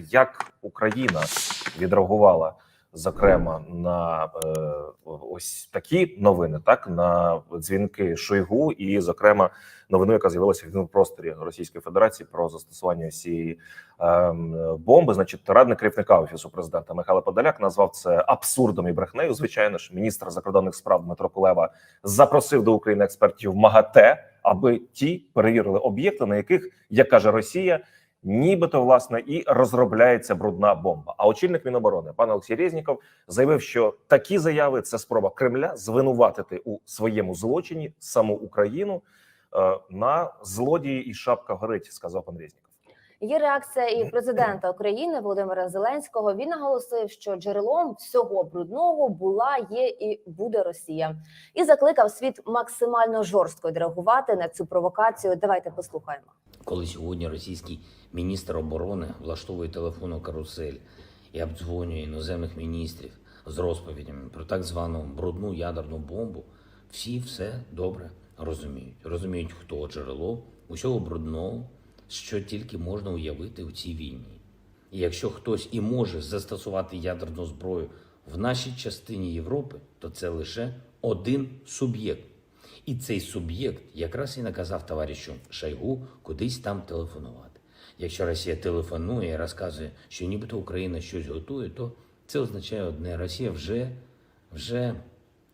Як Україна відреагувала зокрема на е, ось такі новини, так на дзвінки Шойгу, і зокрема новину, яка з'явилася в просторі Російської Федерації про застосування цієї е, бомби. Значить, радник керівника офісу президента Михайло Подоляк назвав це абсурдом і брехнею. Звичайно ж, міністр закордонних справ Дмитро Кулеба запросив до України експертів МАГАТЕ, аби ті перевірили об'єкти, на яких, як каже Росія, нібито власне і розробляється брудна бомба. А очільник Міноборони пан Олексій Резніков заявив, що такі заяви це спроба Кремля звинуватити у своєму злочині саму Україну е, на злодії і шапка горить, сказав пан Резніков. Є реакція і президента України Володимира Зеленського. Він наголосив, що джерелом всього брудного була, є і буде Росія, і закликав світ максимально жорстко відреагувати на цю провокацію. Давайте послухаємо. коли сьогодні російський міністр оборони влаштовує телефонну карусель і обдзвонює іноземних міністрів з розповідями про так звану брудну ядерну бомбу, всі все добре розуміють. Розуміють, хто джерело усього брудного, що тільки можна уявити у цій війні. І якщо хтось і може застосувати ядерну зброю в нашій частині Європи, то це лише один суб'єкт. І цей суб'єкт якраз і наказав товаришу Шойгу кудись там телефонувати. Якщо Росія телефонує і розказує, що нібито Україна щось готує, то це означає одне: Росія вже, вже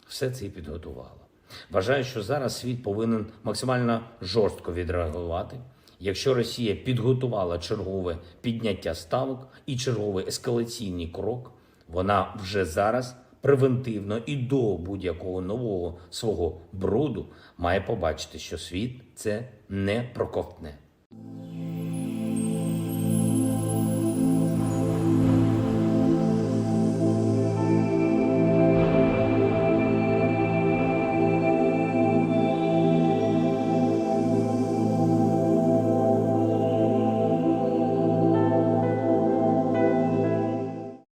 все це і підготувала. Вважаю, що зараз світ повинен максимально жорстко відреагувати. Якщо Росія підготувала чергове підняття ставок і черговий ескалаційний крок, вона вже зараз превентивно і до будь-якого нового свого бруду має побачити, що світ це не проковтне.